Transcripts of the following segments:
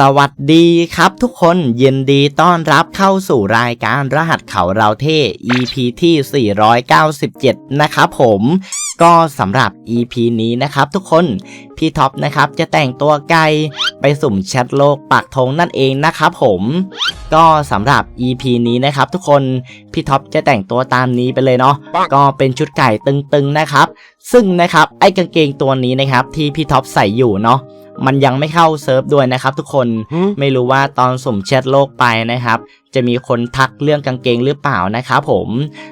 สวัสดีครับทุกคนยินดีต้อนรับเข้าสู่รายการรหัสเขาเราเท่ EP ที่ 497 นะครับผมก็สำหรับ EP นี้นะครับทุกคนพี่ท็อปนะครับจะแต่งตัวไกลไปสุ่มแชทโลกปักธงนั่นเองนะครับผมก็สำหรับ EP นี้นะครับทุกคนพี่ท็อปจะแต่งตัวตามนี้ไปเลยเนาะก็เป็นชุดไก่ตึงๆนะครับ ซึ่งนะครับไอ้กางเกงตัวนี้นะครับที่พี่ท็อปใส่อยู่เนาะ มันยังไม่เข้าเซิร์ฟด้วยนะครับทุกคนไม่รู้ว่าตอนสุ่มแชทโลกไปนะครับจะมีคนทักเรื่องกางเกงหรือเปล่านะครับผม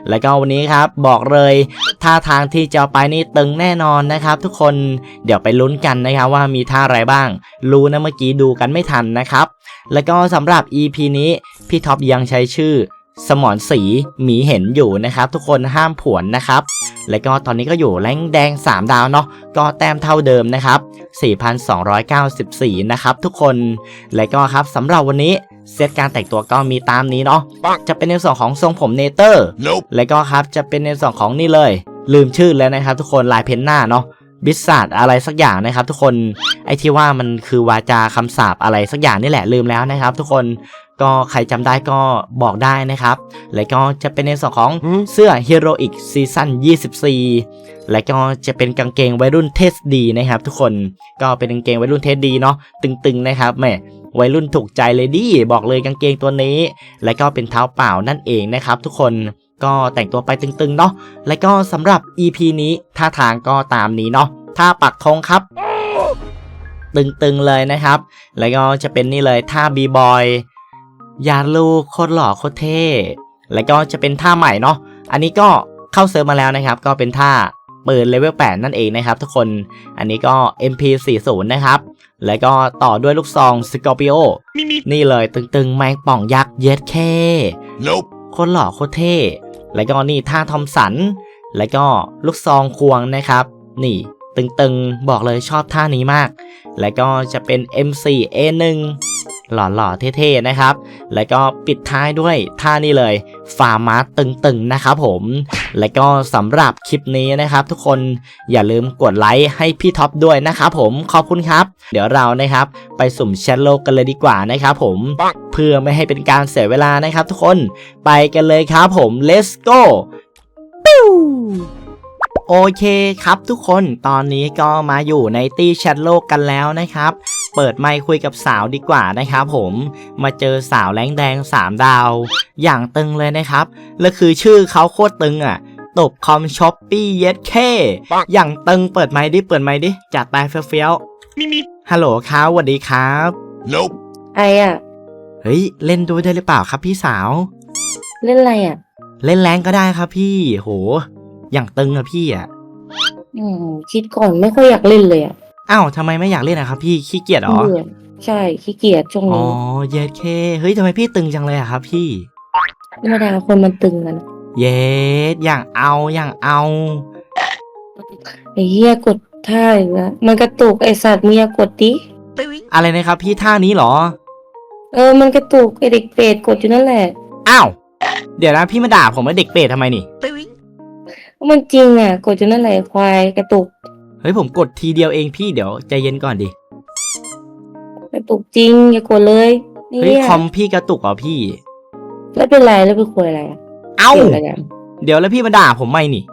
แล้วก็วันนี้ครับบอกเลยท่าทางที่จะเอาไปนี่ตึงแน่นอนนะครับทุกคนเดี๋ยวไปลุ้นกันนะครับว่ามีท่าอะไรบ้าง รู้นะเมื่อกี้ดูกันไม่ทันนะครับ แล้วก็สำหรับ EP นี้พี่ท็อปยังใช้ชื่อ สมอนสีหมีเห็นอยู่นะครับ ทุกคนห้ามผวนนะครับ แล้วก็ตอนนี้ก็อยู่แรงแดง 3 ดาวเนาะก็แต้มเท่าเดิมนะครับ 4,294 นะครับทุกคนและก็ครับสำหรับวันนี้เซตการแต่งตัวก็มีตามนี้เนาะจะเป็นในส่วนของทรงผมเนเตอร์ Nope. และก็ครับจะเป็นในส่วนของนี่เลย ลืมชื่อแล้วนะครับ ทุกคนลายเพนหน้าเนาะ บิสซาดอะไรสักอย่างนะครับ ทุกคนไอ้ที่ว่ามันคือวาจาคำสาปอะไรสักอย่างนี่แหละลืมแล้วนะครับ ทุกคนก็ใครจำได้ก็บอกได้นะครับ และก็จะเป็นในส่วนของเสื้อ Heroic Season 24 และก็จะเป็นกางเกงวัยรุ่นเทสดีนะครับ ทุกคนก็เป็นกางเกงวัยรุ่นเทสดีเนาะตึงๆนะครับแหมวัยรุ่นถูกใจเลยดิบอกเลยกางเกงตัวนี้ และก็เป็นเท้าเปล่านั่นเองนะครับ ทุกคน ก็แต่งตัวไปตึงๆเนาะและก็สำหรับ EP นี้ท่าทางก็ตามนี้เนาะท่าปักธงครับ ตึงๆเลยนะครับ แล้วก็จะเป็นนี่เลยท่าบีบอยยาลูกโคตรหล่อโคตรเท่แล้วก็จะเป็นท่าใหม่เนาะอันนี้ก็เข้าเซิร์ฟมาแล้วนะครับ ก็เป็นท่าปืนเลเวล 8 นั่นเองนะครับทุกคน อันนี้ก็ MP40 นะครับ แล้วก็ต่อด้วยลูกซอง Scorpio นี่เลยตึงๆ แมงป่องยักษ์ เย็ดแค่ Nope. โคตรหล่อโคตรเท่ แล้วก็นี่ท่าทอมสัน แล้วก็ลูกซองควงนะครับ นี่ตึงๆ บอกเลยชอบท่านี้มาก แล้วก็จะเป็น M4A1 หล่อๆ เท่ๆ นะครับ แล้วก็ปิดท้ายด้วยท่านี้เลย ฟาร์มาตึงๆ นะครับผม และก็สำหรับคลิปนี้นะครับ ทุกคนอย่าลืมกดไลค์ให้พี่ท็อปด้วยนะครับผมขอบคุณครับ เดี๋ยวเรานะครับ ไปสุ่มแชทโลกกันเลยดีกว่านะครับผมเพื่อไม่ให้เป็นการเสียเวลานะครับ ทุกคนไปกันเลยครับผม let's go โอเคครับทุกคนตอนนี้ก็มาอยู่ในตี้แชทโลกกันแล้วนะครับ เปิดไมค์คุยกับสาวดีกว่านะครับผมมาเจอสาวแรงแดง 3 ดาว อย่างตึงเลยนะครับและคือชื่อเขาโคตรตึงอะตบคอมช้อปปี้เย็ดเคอย่างตึงเปิดไมค์ดิเปิดไมค์ดิจัดไปเฟี้ยว Me me. ๆฮัลโหลครับสวัสดีครับ Nope. ไออะเฮ้ยเล่นด้วยได้หรือเปล่าครับพี่สาว เล่นอะไรอะ เล่นแรงก็ได้ครับพี่โห อย่างตึงอะพี่อะอืมคิดก่อนไม่ค่อยอยากเล่นเลยอะ อ้าวทำไมไม่อยากเล่นอะครับพี่ขี้เกียจเหรอเบื่อใช่ขี้เกียจช่วงอ๋อนี้เย็ดเค เฮ้ยทำไมพี่ตึงจังเลยอะครับพี่ ธรรมดาคนมันตึงกันเย็ดอย่างเอาอย่างเอา ไอ้เหี้ยกดท่าอีกแล้วมันกระตุกไอสัตว์มึงอย่ากดดิอะไรนะครับพี่ท่านี้เหรอ เออมันกระตุกไอเด็กเปรตกดอยู่นั่นแหละอ้าว เดี๋ยวนะพี่มาด่าผมว่าเด็กเปรตทำไมนี่ มันจริงอะ กดอยู่นั่นแหละควายกระตุก เฮ้ยผมกดทีเดียวเองพี่เดี๋ยวใจเย็นก่อนดิ กระตุกจริงอย่ากดเลยไอ้เฮ้ยเหี้ยคอมพี่กระตุกเหรอพี่ แล้วเป็นไรแล้วเป็นควายอะไรอะเอ้า เกี่ยวอะไรกันเดี๋ยวแล้วพี่มาด่าผมไหมนี่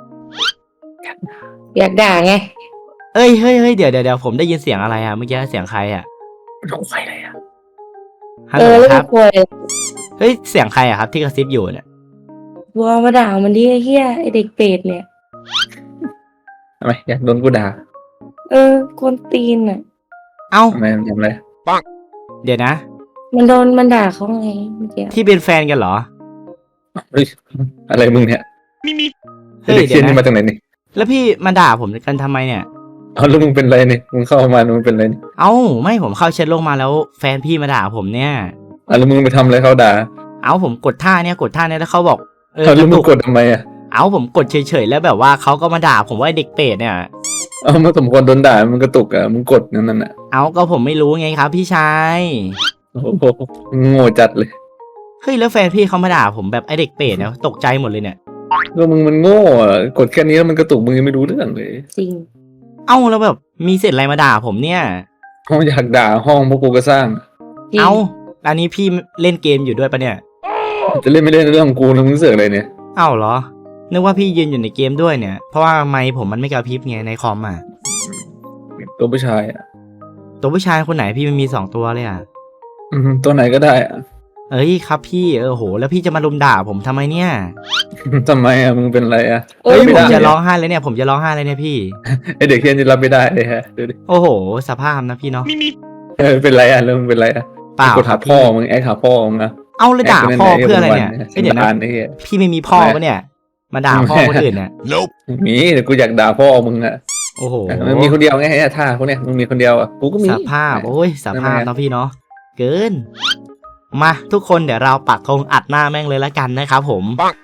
อยากด่าไงเอ้ยเฮ้ยเฮ้ยเดี๋ยวเดี๋ยวเดี๋ยวผมได้ยินเสียงอะไรอะเมื่อกี้เสียงใครอะฮัลเอโหลอแล้วคเป็รันบควายเฮ้ยเสียงใครอะครับที่กระซิบอยู่เนี่ย วัวมาด่ามันดิไอ้เหี้ยไอเด็กเปรตเนี่ย ทำไมอยากโดนกูด่าเออคนตีนอะ เอ้า ทำไมทำอะไรเดี๋ยวนะ มันโดนมันด่าเขาไงเมื่อกี้ที่เป็นแฟนกันเหรอ เฮ้ยอะไรมึงเนี่ย Me me. เฮ้ยเด็กเดี๋เชี่ยยวนี่นะ มาจากไหนนี่แล้วพี่มาด่าผมกันทำไมเนี่ย เอาแล้วมึงเป็นไรนี่มึงเข้ามามึงเป็นไรนี่เอ้า ไม่ผมเข้าเช็ดโลกมาแล้ว แฟนพี่มาด่าผมเนี่ย เอาแล้วมึงไปทำอะไรเขาด่าเอ้าผมกดท่าเนี่ยกดท่าเนี่ยแล้วเขาบอกเออเอาแล้วมึกงระตุกกดทำไมอะ เอ้าผมกดเฉยๆแล้วแบบว่าเขาก็มาด่าผมว่าไอ้เด็กเปรตเนี่ย เอามาสมควรโดนด่ามึงกระตุกอะมึงกดนั่นน่ะเอ้าก็ผมไม่รู้ไงครับ พี่ชายโอ้โหมึงโง่จัดเลยเฮ้ยแล้วแฟนพี่เขามาด่าผมแบบไอ้เด็กเปรตเนี่ยตกใจหมดเลยเนี่ยก็มึงมันโง่อะกดแค่นี้แล้วมันกระตุกมึงยังไม่รู้เรื่องเลยจริง เอ้าแล้วแบบมีเสร็จอะไรมาด่าผมเนี่ยเขาอยากด่าห้องพวกกูก็สร้าง จริง เอ้าอันนี้พี่เล่นเกมอยู่ด้วยปะเนี่ย จะเล่นไม่เล่นเรื่องของกูนะมึงเสือกอะไรเนี่ย เอ้าเหรอ นึกว่าพี่ยืนอยู่ในเกมด้วยเนี่ย เพราะว่าไมค์ผมมันไม่กระพริบไงในคอมอะ ตัวผู้ชายอะตัวผู้ชายคนไหนพี่มันมีสองตัวเลยอะ อืมตัวไหนก็ได้อะเอ้ยครับพี่เออโห แล้วพี่จะมาลุมด่าผมทำไมเนี่ย ทำไมอะมึงเป็นอะไรอะโอ้ยเฮ้ยไม่ผได้มจะร้องไห้เลยเนี่ย ผมจะร้องไห้เลยเนี่ยพี่ ไอเด็กเฮียนี่รับไม่ได้เลยฮะดูดิโอ้โห สภาพนะพี่เนาะเออเป็นไรอะแล้วมึงเป็นไรอะเปล่ากดหาพ่อมึงแอคหาพ่อมึงนะเอาเลยด่าพ่อเพื่ออะไรเนี่ยไอ้เอ้ยเดี๋ยวนะไอ้เหี้ยพี่ไม่มีพ่อปะเนี่ย มาด่าพ่อคนอื่นเนี่ยมีแต่กูอยากด่าพ่อมึงอะโอ้โหมันมีคนเดียวไงไอ้ท่าพวกเนี้ยมึงมีคนเดียวอะกูก็มีสภาพโอ้ยสภาพทำไมอะเนาะพี่เนาะเกินมาทุกคนเดี๋ยวเราปักธงอัดหน้าแม่งเลยละกันนะครับผม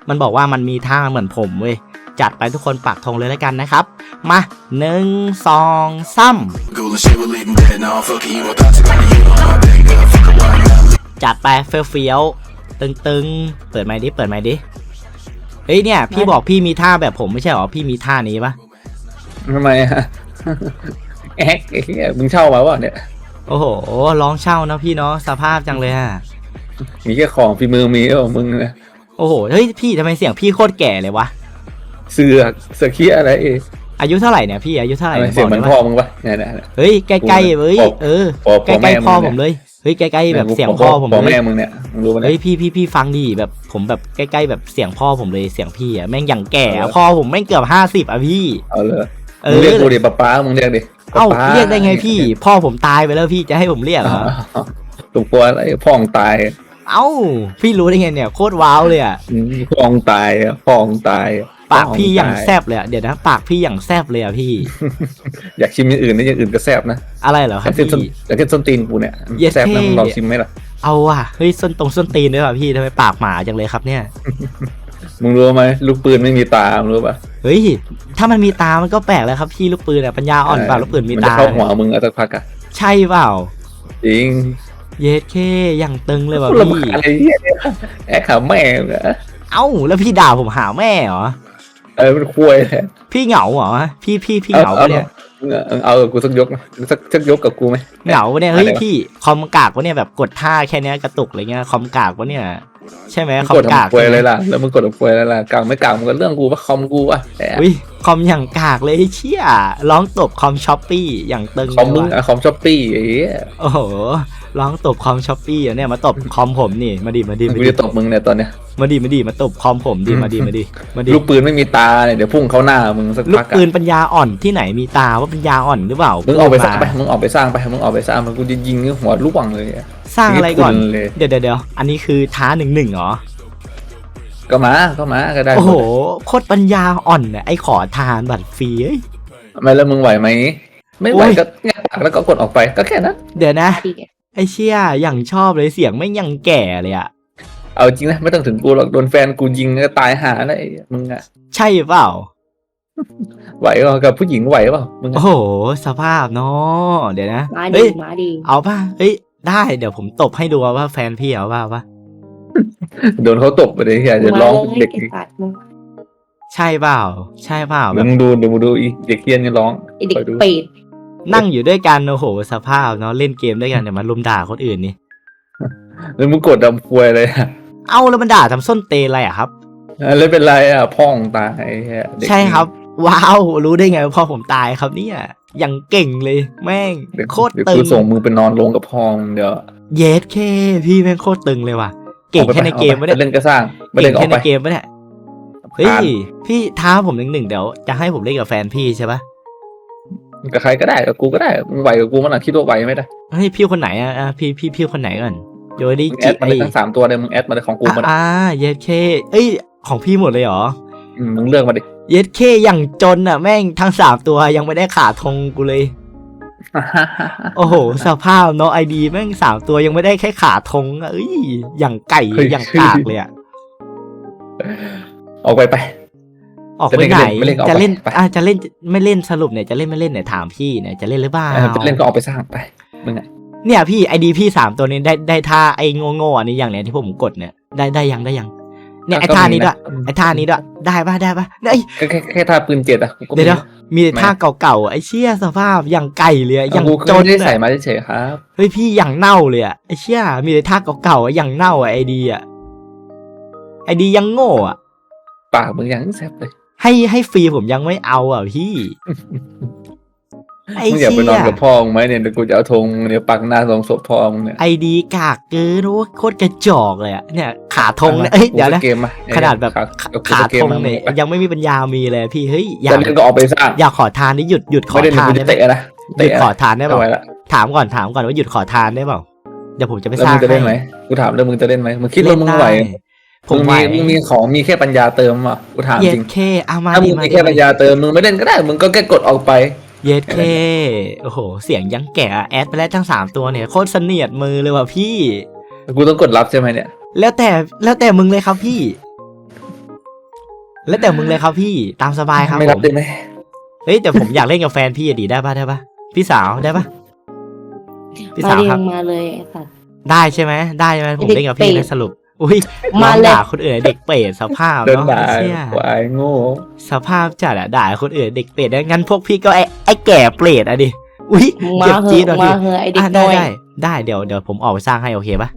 มันบอกว่ามันมีท่าเหมือนผมเว้ยจัดไปทุกคนปักธงเลยละกันนะครับ มาหนึ่งสองสาม Cool and shit, we're leaving dead now. Fucking you, I'm toxic on you, on my bang, girl. Fuck a white now. จัดไปเฟี้ยวๆตึงๆ เปิดไมค์ดิ เปิดไมค์ดิ เฮ้ยเนี่ยพี่บอกพี่มีท่าแบบผมไม่ใช่หรอพี่มีท่านี้ปะทำไมอะ แอคไอ้เหี้ยมึงเช่ามาวะเนี่ย โอ้โหร้องเช่านะพี่เนาะสภาพจังเลยอะมีแค่ของฝีมือมีเออมึงนะโอ้โหเฮ้ยพี่ทำไมเสียงพี่โคตรแก่เลยวะเสือกเสือกเคียอะไรอายุเท่าไหร่เนี่ยพี่อายุเท่าไหร่ทำไมเนี่ยเสียงเหมือนได้พ่อปะมึงปะเนี่ยเนี่ยเนี่ยเฮ้ยใกล้ๆเว้ยบอกเออพ่อใกพ่อแม่ล้ๆพ่อมึผงมเนี่ยเลยเฮ้ยใกล้ๆแบบเสียงพ่อผมพ่อเลแม่ยมึงเนี่ยมึงรู้ปะเนี่เฮ้ยยพี่พี่พี่ฟังดิแบบผมแบบใกล้ๆแบบเสียงพ่อผมเลยเสียงพี่อะแม่งอย่างแก่อะพ่อผมแม่งเกือบห้าสิบอะพี่เอาเลยเอมึงอเรียกกูดิป้าป้ามึงเรียกดิเอ้าป๊าเรียกได้ไงพี่ พ่อผมตายไปแล้วพี่จะให้ผมเรียกเหรอถูกกลัวอะไรพ่องตาย เอ้า พี่รู้ได้ไงเนี่ยโคตรว้าวเลยอะอืมพ่องตายพ่องตาย ปากพี่อย่างพ่ตแซบเลยอะเดี๋ยวนะ ปากพี่อย่างแซบเลยอะพี่ อยากชิมอย่างอื่นนะอย่างอื่นก็แซ่บนะ อะไรเหรอคอรัยาบกกินส้นพี่ อยากกินส้นตีนกูเนี่ย Yes แซ่บนะ hey มึงลองชิมไหมล่ะ เอาว่ะเฮ้ยส้นตรงส้นตีนด้วยว่ะพี่ทำไมปากหมาจังเลยครับเนี่ย มึงรู้ไหมลูกปืนไม่มีตา มึงรู้ปะเฮ้ย ถ้ามันมีตา มันก็แปลกแล้วครับพี่ลูกปืนอะปัญญาอ่อนเปล่าลูกปืนมีมันตาจะเข้าหัวมึงเอาสักพักอะใช่เปล่า จริงเยสเคอย่างตึงเลยว่ะพูดพี่ลำคาญอะไรเหี้ยเนี่ยแอกขาแม่งอะเอ้า แล้วพี่ด่าผมหาแม่เหรอ เออมันควยแหละพี่เหงาเหรอพี่พี่พี่เหงาปะเนี่ยเอาเอากับกูสักยกนะสักสักยกกับกูไหมเหงาปะเนี่ยเฮ้ยอะไรวะพี่คอมกากวะเนี่ยแบบกดท่าแค่เนี้ยกระตุกอะไรเงี้ยคอมกากวะเนี่ยใช่ไหมมึงคอกมดกากทำควยอะไรล่ะแล้วมึงกดทำควยอะไรล่ะกลางไม่กลางมึงก็เรื่องกูว่าคอมกูว่ะแต่อุ้ยคอมอย่างกากเลยเชี่ยร้องตบคอมช้อปปี้อย่างตึงคอมมึงเลยว่ะอะคอมช้อปปี้ไอ้เหี้ยโอ้โห ร้องตบคอมช้อปปี้อะเนี่ยมาตบคอมผมนี่มาดิมาดิมากูดิจะตบมึงเนี่ยตอนเนี้ยมาดิมาดิมาตบคอมผมดิมาดิมาดิมาดิลูกปืนไม่มีตาเนี่ยเดี๋ยวพุ่งเข้าหน้ามึงสักลูพักกอะปืนปัญญาอ่อนที่ไหนมีตาว่าปัญญาอ่อนหรือเปล่ามึงออกไปสร้างพูไปดมมึงออกไปสร้างไปมึงออกไปสร้างมันกูจะยิงหัวลูกวังเลยอะ สร้างอะไรก่อนยิงให้คุณเลย เดี๋ยวเดี๋ยวเดี๋ยวอันนี้คือท้าหนึ่งหนึ่งเหรอก็มาก็มาก็ได้โอ้โหโคตรปัญญาอ่อนเนี่ยไอ้ขอทานบัตรฟรีเอ้ย ไม่แล้วมึงไหวไหมไม่ไหวโอ้ย ก็แงะปากแล้วก็กดออกไปก็แค่นั้นเดี๋ยวนะ ดีแก ไอ้เชี่ยอย่างชอบเลยเสียงไม่งยังแก่เลยอะเอาจริงนะไม่ต้องถึงกูหรอกโดนแฟนกูยิงก็ตายหาแล้วไอ้มึงอะใช่เปล่า ไหวเปล่ากับผู้หญิงไหวเปล่ามึงโอ้อะโห สภาพเนาะเดี๋ยวนะมาดีเฮ้ยมาดีเอาป่ะเฮ้ยได้เดี๋ยวผมตบให้ดูว่าแฟนพี่เอาป่ะวะโดนเขาตบไปเลยเฮียจะร้องเป็นเด็กไอ้สัตว์มึงใช่เปล่า ใช่เปล่าแบบมึงดูเดี๋ยวมึงดูอีเด็กเฮียนจะร้องไอเด็กคอยดูเป็ด นั่งอยู่ด้วยกันโอ้โหสภาพเนาะเล่นเกมด้วยกันเดี๋ยวมาลุมด่าคนอื่นนี่แล้วมึงกดดำควยเลยอะเอ้าแล้วมันด่าทำส้นเตนอะไรอะครับแล้วเป็นไรอะพ่องตายเฮียเด็กใช่ครับ ว้าวรู้ได้ไงว่าพ่อผมตายครับเนี่ยยังเก่งเลย แม่งเดี๋ยวโคตรเดี๋ยวตึกูงส่งมึงไปนอนลงกับพ่องเดี๋ยวเยสเคพี่แม่งโคตรตึงเลยว่ะ เก่งอาไปแค่ในเกมอาไม่ไปได้เล่นก็สร้างไม่เก่เล่งนก็อแค่อกในไปเกมไม่ได้เฮ้ยพี่ท้าผมหนึ่งหนึ่งเดี๋ยวจะให้ผมเล่นกับแฟนพี่ใช่ปะ กับใครก็ได้กับกูก็ได้มึงไหวกับกูมันอะคิดว่าไหวไหมได้เฮ้ยพี่คนไหนอะอะพี่พี่พี่คนไหนก่อนโยดิมึงแอจิดมาไอเลยทั้งสามตัวเลยมึงแอดมาเลยของกูมาเลยอ่าเยสเคเอ้ยของพี่หมดเลยเหรออืมมึงเลือกมาดิเยสเคอย่างจนอะแม่งทั้งสามตัวยังไม่ได้ขาทงกูเลย โอ้โห สภาพเนาะไอดีแม่งสามตัวยังไม่ได้แค่ขาทงอะเอ้ยอย่างไก่เฮ้ยอย่างกากเลยอะ ออกไปไป ออกไปไหนจะเล่นก็เล่นไม่เล่นก็ออกไปจะเล่นไปอะจะเล่นไม่เล่นสรุปเนี่ยจะเล่นไม่เล่นเนี่ยถามพี่เนี่ยจะเล่นหรือเปล่าเออไปเล่นก็ออกไปสร้างไปมึงอะเนี่ยพี่ไอดีพี่สามตัวนี้ได้ได้ท่าไอโง่โง่ๆอันนี้อย่างเนี้ยที่ผมกดเนี่ยได้ได้ยังได้ยังเนี่ยไอ้ก็ท่ามีนี้ด้วยนะอืมไอ้ท่านี้ด้วยได้ปะได้ปะเอ้ยแค่แค่แค่ท่าปืนเจ็ดอะกูก็เดี๋ยวเดี๋ยวมีมีแต่ท่าเก่าๆไอ้เชี่ยสภาพอย่างไก่เลยอะอย่างกูจก็นไม่ได้ใส่อะมาเฉยๆครับเฮ้ยพี่อย่างเน่าเลยอะไอ้เชี่ยมีแต่ท่าเก่าๆอะอย่างเน่าอะไอดีอะไอดียังโง่อะปากมึงยังแซ่บเลย ให้ให้ฟรีผมยังไม่เอาอะพี่ไอ้มึงอยากเชี่ไปนอนยกับพ่อมึงไหมเนี่ยเดี๋ยวกูจะเอาธงเนี่ยปักหน้าลงศพพ่อมึงเนี่ยไอดีกากเกินโอ้โคตรกระจอกเลยอะเนี่ยขาธงเนี่ยเอ้ยกูเดี๋ยวจะนะเกมมาขนาดแบบ ขาขากูจะเกมธงมาเนี่ยไปยังไม่มีปัญญามีเลยพี่เฮ้ยอยาจะกเล่นก็ออกไปสร้างอยากขอทานนี่หยุดหยุดขอไม่ได้ทานกูได้จะไหมเตะนะหยุดเตะขอทานได้ไม่เปไหวล่าละถามก่อนถามก่อนว่าหยุดขอทานได้เปล่าเดี๋ยวผมจะไปแล้วสร้างมึงจะเล่นไหมให้กูถามแล้วมึงจะเล่นไหมมึงคิดว่ามึงไหว ผมมึงไหวมีมึงมีของมีแค่ปัญญาเติมอะกูถามเย็จริดงเคเอามาถ้ามึดิงมามีดิแค่ปัญญาเติมมึงไม่เล่นก็ได้มึงก็แค่กดออกไป เย็ดเคโอ้โห เสียงยังแก่อะแอดไปแล้วทั้งสามตัวเนี่ยโคตรเสนียดมือเลยว่ะพี่ กูต้องกดรับใช่ไหมเนี่ยแล้วแต่แล้วแต่มึงเลยครับพี่ แล้วแต่มึงเลยครับพี่ตามสบายครับไม่ผรับมได้ไหมเฮ้ยแต่ผมอยากเล่นกับแฟนพี่อะดีได้ปะได้ปะพี่สาวได้ปะพี่มาสาวเรียครับงมาเลยไอ้สัตว์ ได้ใช่ไหมได้ใช่ไหมผมเด็กเล่นกับพี่เปรต นะสรุป อุ้ยมาน้องเลย ด่าคนอื่นเด็กเปรตสภาพเดินเนาะด่าไอ้เชี่ยควายโง่สภาพจัดอะด่าคนอื่นเด็กเปรตนะงั้นพวกพี่ก็ไอ้ไอ้แก่เปรตอะดิอุ้ยมึงมาเจ็บเหจี๊ดอะว่ะมาพี่เหอะไอเด็กอะน้ได้อยได้ได้เดี๋ยวเดี๋ยวผมออกไปสร้างให้โอเคปะ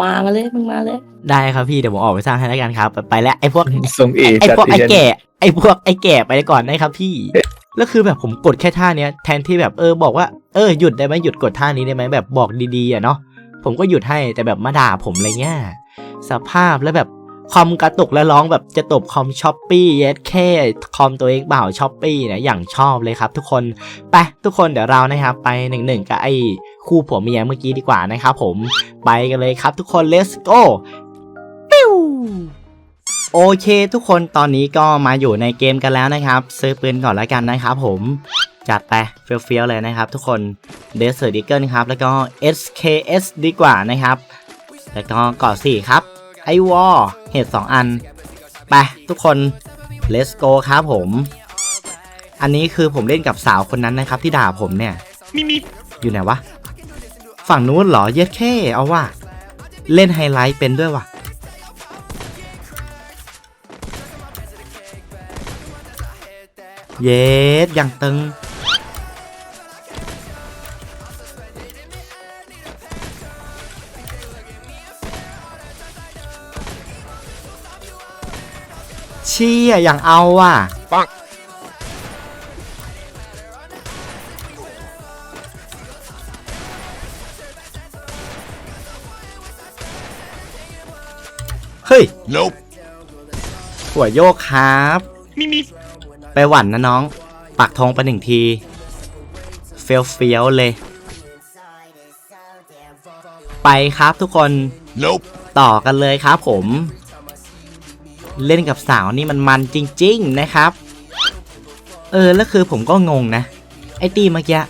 มามาเลยมึงมาเลยได้ครับพี่เดี๋ยวผมออกไปสร้างให้แล้วกันครับ ไปไปแล้วไอ้พวก ทรงเอไอ้จัดพวกไอ้เรียนแก่ไอ้พวกไอ้แก่ไปก่อนนะครับพี่แล้วคือแบบผมกดแค่ท่าเนี้ยแทนที่แบบเออบอกว่าเออหยุดได้ไหมหยุดกดท่านี้ได้ไหมแบบบอกดีๆอะเนาะผมก็หยุดให้แต่แบบมาด่าผมอะไรเงี้ย สภาพแล้วแบบคอมกระตุกแล้วร้องแบบจะตบคอมช้อปปี้เยสแค่คอมตัวเองเปล่าช้อปปี้นี่ยอย่างชอบเลยครับ ทุกคนไปทุกคนเดี๋ยวเรานะครับไปหนึ่งหนึ่งกับไอ้คู่ผัวเมียเมื่อกี้ดีกว่านะครับผมไปกันเลยครับ ทุกคน let's go ปิ้วโอเค ทุกคนตอนนี้ก็มาอยู่ในเกมกันแล้วนะครับ ซื้อปืนก่อนแล้วกันนะครับผมจัดไปเฟี้ยวๆเลยนะครับ ทุกคน d e s e r t Eagle ครับแล้วก็ SKS ดีกว่านะครับ แล้วก็เกาะ4ครับ ไอวอเห็ด2อัน ไป ทุกคน let's go ครับผม อันนี้คือผมเล่นกับสาวคนนั้นนะครับ ที่ด่าผมเนี่ยอยู่ไหนวะ ฝั่งนู้นเหรอ เย็ดแค่เอาว่า เล่นไฮไลท์เป็นด้วยว่ะ เย็ดอย่างตึง เชี่ยอย่างเอาว่ะเฮ้ย Nope. หัวโยกครับไปหวันนะน้อง ปักธงไปหนึ่งที เฟี้ยวเฟี้ยวๆเลย ไปครับทุกคน Nope. ต่อกันเลยครับผม เล่นกับสาวนี่มันมันจริง ๆนะครับ เออแล้วคือผมก็งงนะ ไอตีเมื่อกี้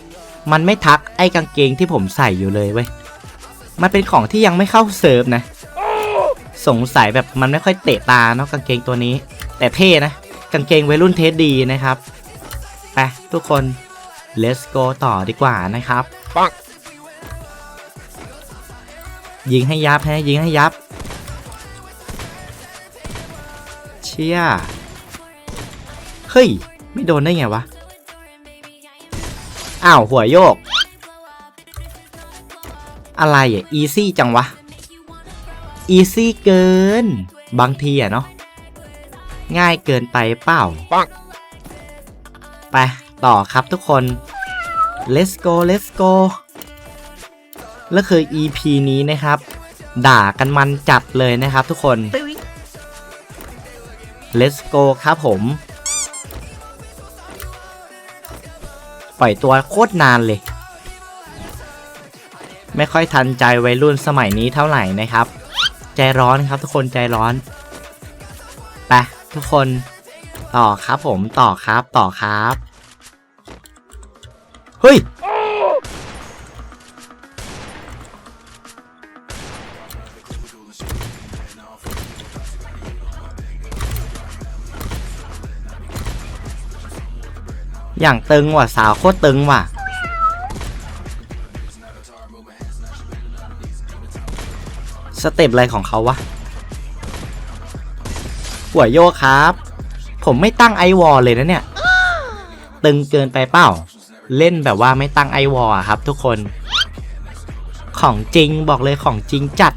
มันไม่ทักไอกางเกงที่ผมใส่อยู่เลยเว้ยมันเป็นของที่ยังไม่เข้าเซิร์ฟนะ สงสัยแบบมันไม่ค่อยเตะตาเนาะกางเกงตัวนี้ แต่เท่นะกางเกงวัยรุ่นเทสดีนะครับไปทุกคน let's go ต่อดีกว่านะครับปังยิงให้ยับให้ยิงให้ยับ ชี่ย เฮ้ย ไม่โดนได้ไงวะ อ้าว หัวโยก อะไรอะ อีซี่จังวะ อีซี่เกิน บางทีอะเนาะ ง่ายเกินไปเปล่า ไป ต่อครับทุกคน let's go let's go แล้วคือ EP นี้นะครับ ด่ากันมันจัดเลยนะครับทุกคน let's go ครับผม ปล่อยตัวโคตรนานเลย ไม่ค่อยทันใจวัยรุ่นสมัยนี้เท่าไหร่นะครับ ใจร้อนครับทุกคนใจร้อนไปทุกคนต่อครับผมต่อครับต่อครับ เฮ้ย อย่างตึงว่ะสาวโคตรตึงว่ะ สเต็ปอะไรของเขาวะ หัวโยครับ ผมไม่ตั้งไอวอลเลยนะเนี่ย ตึงเกินไปเปล่า เล่นแบบว่าไม่ตั้งไอวอลครับทุกคน ของจริงบอกเลยของจริงจัด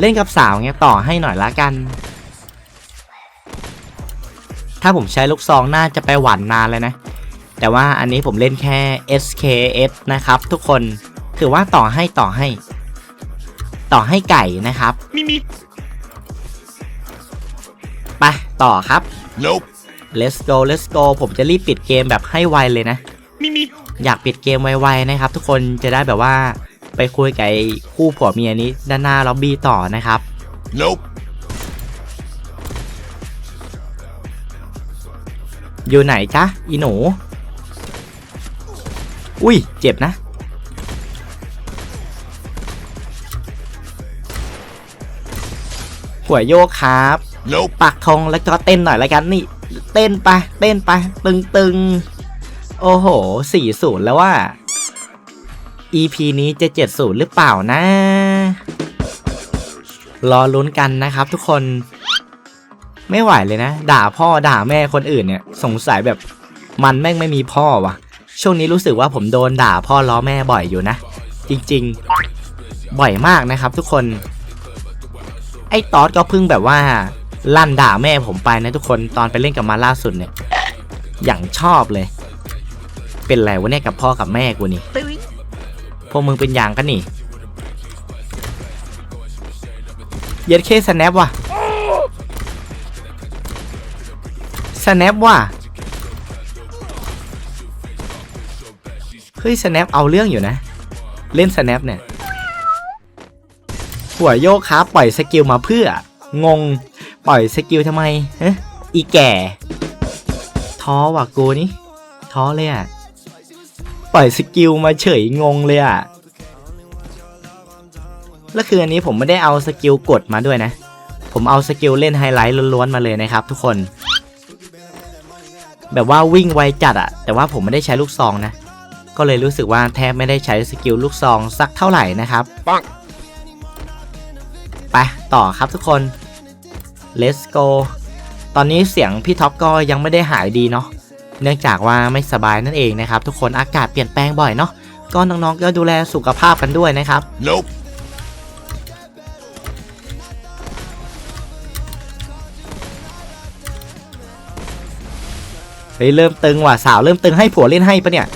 เล่นกับสาวเงี้ยต่อให้หน่อยละกัน ถ้าผมใช้ลูกซองน่าจะไปหวานนานเลยนะ แต่ว่าอันนี้ผมเล่นแค่ SKS นะครับ ทุกคนถือว่าต่อให้ต่อให้ ต่อให้ไก่นะครับไปต่อครับ Nope. let's go let's go ผมจะรีบปิดเกมแบบให้ไวเลยนะอยากปิดเกมไวๆนะครับ ทุกคนจะได้แบบว่าไปคุยกับไอ้คู่ผัวเมียนี้ด้านหน้าล็อบบี้ต่อนะครับ Nope. อยู่ไหนจ๊ะอีหนู อุ้ย เจ็บนะ หัวโยกครับ Nope. ปักธงแล้วก็เต้นหน่อยละกันนี่ เต้นไป เต้นไป ตึงตึงๆโอ้โหสี่ศูนย์แล้วว่า EP นี้จะเจ็ดศูนย์หรือเปล่านะ รอลุ้นกันนะครับทุกคน ไม่ไหวเลยนะ ด่าพ่อด่าแม่คนอื่นเนี่ย สงสัยแบบมันแม่งไม่มีพ่อวะช่วงนี้รู้สึกว่าผมโดนด่าพ่อล้อแม่บ่อยอยู่นะ จริงๆ บ่อยมากนะครับ ทุกคน ไอ้ตอสก็เพิ่งแบบว่า ลั่นด่าแม่ผมไปนะทุกคนตอนไปเล่นกับมาล่าสุดเนี่ย อย่างชอบเลย เป็นไรวะเนี่ยกับพ่อกับแม่กูนี่พวกมึงเป็นอย่างกันนี่เย็ดเคสแนปว่ะ สแนปว่ะ เฮ้ยสแนปเอาเรื่องอยู่นะ เล่นสแนปเนี่ย หัวโยกครับปล่อยสกิลมาเพื่อ งง ปล่อยสกิลทำไมฮะอีแก่ ท้อว่ะกูนี่ ท้อเลยอะ ปล่อยสกิลมาเฉยงงเลยอะ แล้วคืออันนี้ผมไม่ได้เอาสกิลกดมาด้วยนะ ผมเอาสกิลเล่นไฮไลท์ล้วนๆมาเลยนะครับทุกคน แบบว่าวิ่งไวจัดอะแต่ว่าผมไม่ได้ใช้ลูกซองนะ ก็เลยรู้สึกว่าแทบไม่ได้ใช้สกิลลูกซองสักเท่าไหร่นะครับปังไปต่อครับทุกคน let's go ตอนนี้เสียงพี่ท็อปก็ยังไม่ได้หายดีเนาะเนื่องจากว่าไม่สบายนั่นเองนะครับ ทุกคนอากาศเปลี่ยนแปลงบ่อยเนาะก็น้องๆก็ดูแลสุขภาพกันด้วยนะครับ Nope. เฮ้ยเริ่มตึงว่ะสาวเริ่มตึงให้ผัวเล่นให้ปะเนี่ย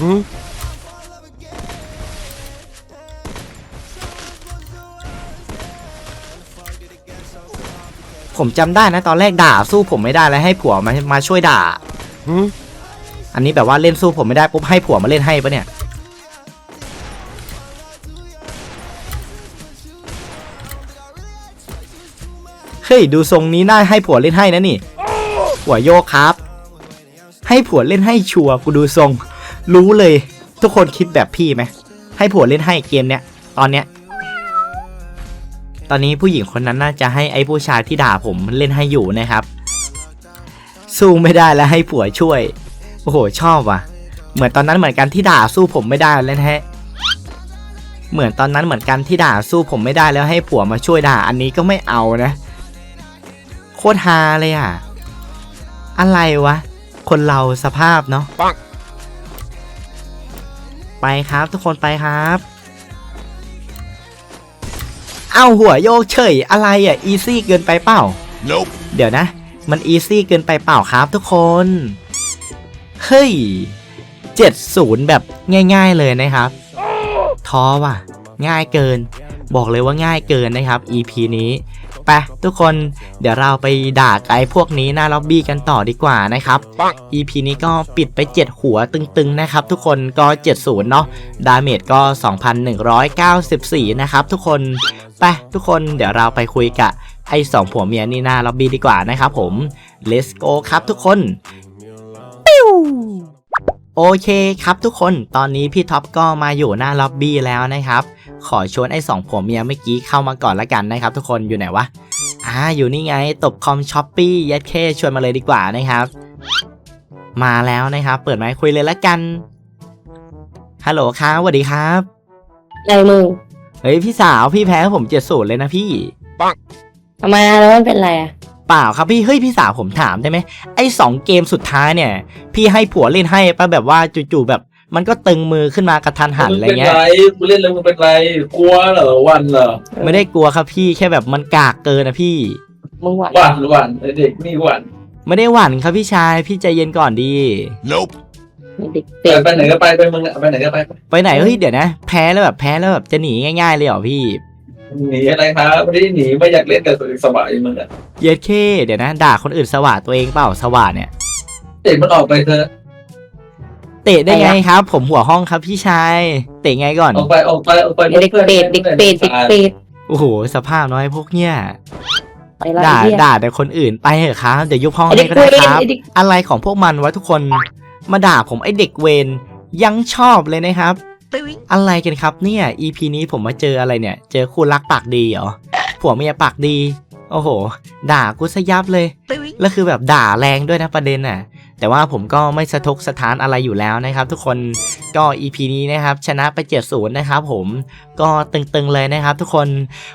ผมจำได้นะตอนแรกด่าสู้ผมไม่ได้แล้วให้ผัวมามาช่วยด่าอันนี้แบบว่าเล่นสู้ผมไม่ได้ปุ๊บให้ผัวมาเล่นให้ปะเนี่ยเฮ้ยดูทรงนี้น่าให้ผัวเล่นให้นะนี่หัวโยกครับ ให้ผัวเล่นให้ชัวร์กูดูทรง รู้เลย ทุกคนคิดแบบพี่ไหมให้ผัวเล่นให้เกมเนี้ยตอนเนี้ย ตอนนี้ผู้หญิงคนนั้นน่าจะให้ไอ้ผู้ชายที่ด่าผมเล่นให้อยู่นะครับ สู้ไม่ได้แล้วให้ผัวช่วย โอ้โหชอบว่ะ เหมือนตอนนั้นเหมือนกันที่ด่าสู้ผมไม่ได้แล้วแฮะเหมือนตอนนั้นเหมือนกันที่ด่าสู้ผมไม่ได้แล้วให้ผัวมาช่วยด่าอันนี้ก็ไม่เอานะ โคตรฮาเลยอะ อะไรวะ คนเราสภาพเนาะปังไปครับทุกคนไปครับ เอ้าหัวโยกเฉยอะไรอะอีซี่เกินไปเปล่า Nope. เดี๋ยวนะ มันอีซี่เกินไปเปล่าครับทุกคน เฮ้ย70แบบง่าย ๆเลยนะครับ ท้อว่ะ ง่ายเกิน บอกเลยว่าง่ายเกินนะครับ EP นี้ ไปทุกคนเดี๋ยวเราไปด่าไกด์พวกนี้หน้าล็อบบี้กันต่อดีกว่านะครับ EP นี้ก็ปิดไป 7 หัวตึงๆนะครับ ทุกคนก็ 70 เนาะดาเมจก็ 2,194 นะครับ ทุกคนไปทุกคนเดี๋ยวเราไปคุยกับไอ้สองผัวเมียนี่หน้าล็อบบี้ดีกว่านะครับผม let's go ครับทุกคนปิ้ว โอเคครับทุกคนตอนนี้พี่ท็อปก็มาอยู่หน้าล็อบบี้แล้วนะครับ ขอชวนไอ้สองผัวเมียเมื่อกี้เข้ามาก่อนละกันนะครับ ทุกคนอยู่ไหนวะอ่าอยู่นี่ไงตบคอมช้อปปี้ยัดเคชวนมาเลยดีกว่านะครับ มาแล้วนะครับ เปิดไมค์คุยเลยละกันฮัลโหลครับสวัสดีครับอะไรมึงเฮ้ยพี่สาวพี่แพ้ผมเจ็ดศูนย์เลยนะพี่ทำไมอะแล้วมันเป็นไรอะ เปล่าครับพี่เฮ้ยพี่สาวผมถามได้ไหมไอ้สองเกมสุดท้ายเนี่ย พี่ให้ผัวเล่นให้ปะแบบว่าจู่ๆแบบ มันก็ตึงมือขึ้นมากระทันหันมึงอะไรเป็นเงี้ยไรกูเล่นแล้วมึงเป็นไรกลัวเหรอวันเหรอไม่ได้กลัวครับพี่แค่แบบมันกากเกินนะพี่มึงหวานวันหรือวันไอ้เด็กนี่วันไม่ได้หวั่นครับพี่ชายพี่ใจเย็นก่อนดี Nope. เด็กไปเป็ดไปไหนก็ไปไปมึงอะไปไหนก็ไปไปไหนเฮ้ยเดี๋ยวนะ แพ้แล้วแบบแพ้แล้วแบบจะหนีง่าย ๆ เลยเหรอพี่ หนีอะไรครับไม่ได้หนีไม่อยากเล่นกับตัวเองสบายมึงอะเย็ดเคเดี๋ยวนะ ด่าคนอื่นสว่าตัวเองเปล่าสว่าเนี่ย เด็กมันออกไปเถอะเตะได้ไงครับ ผมหัวห้องครับพี่ชายเตะไงก่อนออกไปออกไปออกไปเด็กเป็ดเด็กเป็ดเด็กเป็ดโอ้โหสภาพน้อยพวกเนี้ยไปไล่ด่าเหี้ย ด่าแต่คนอื่นไปเถอะครับเดี๋ยวยุบห้องไอเด็ให้กก็เวได้รครับไอเด็ก อะไรของพวกมันวะทุกคนมาด่าผมไอเด็กเวนยังชอบเลยนะครับ อะไรกันครับเนี่ย EP นี้ผมมาเจออะไรเนี่ย เจอคู่รักปากดีเหรอผัวเมียปากดี โอ้โห ด่ากูซะยับเลย แล้วคือแบบด่าแรงด้วยนะประเด็นน่ะ แต่ว่าผมก็ไม่สะทกสถานอะไรอยู่แล้วนะครับทุกคนก็ EP นี้นะครับชนะไป7 0นะครับผมก็ตึงๆเลยนะครับ ทุกคน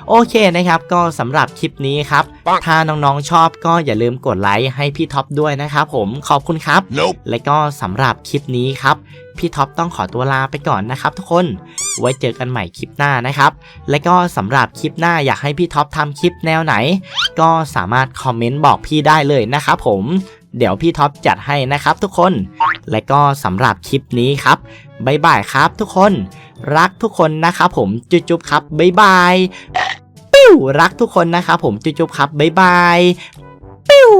โอเคนะครับ ก็สำหรับคลิปนี้ครับถ้าน้องๆชอบก็อย่าลืมกดไลค์ให้พี่ท็อปด้วยนะครับผมขอบคุณครับ Nope. และก็สำหรับคลิปนี้ครับพี่ท็อปต้องขอตัวลาไปก่อนนะครับทุกคน ไว้เจอกันใหม่คลิปหน้านะครับ และก็สำหรับคลิปหน้าอยากให้พี่ท็อปทำคลิปแนวไหน ก็สามารถคอมเมนต์บอกพี่ได้เลยนะครับผม เดี๋ยวพี่ท็อปจัดให้นะครับทุกคน และก็สำหรับคลิปนี้ครับบ๊ายบายครับทุกคน รักทุกคนนะครับผมจุ๊บๆครับบ๊ายบายปิ้วรักทุกคนนะครับผมจุ๊บๆครับบ๊ายบายปิ้ว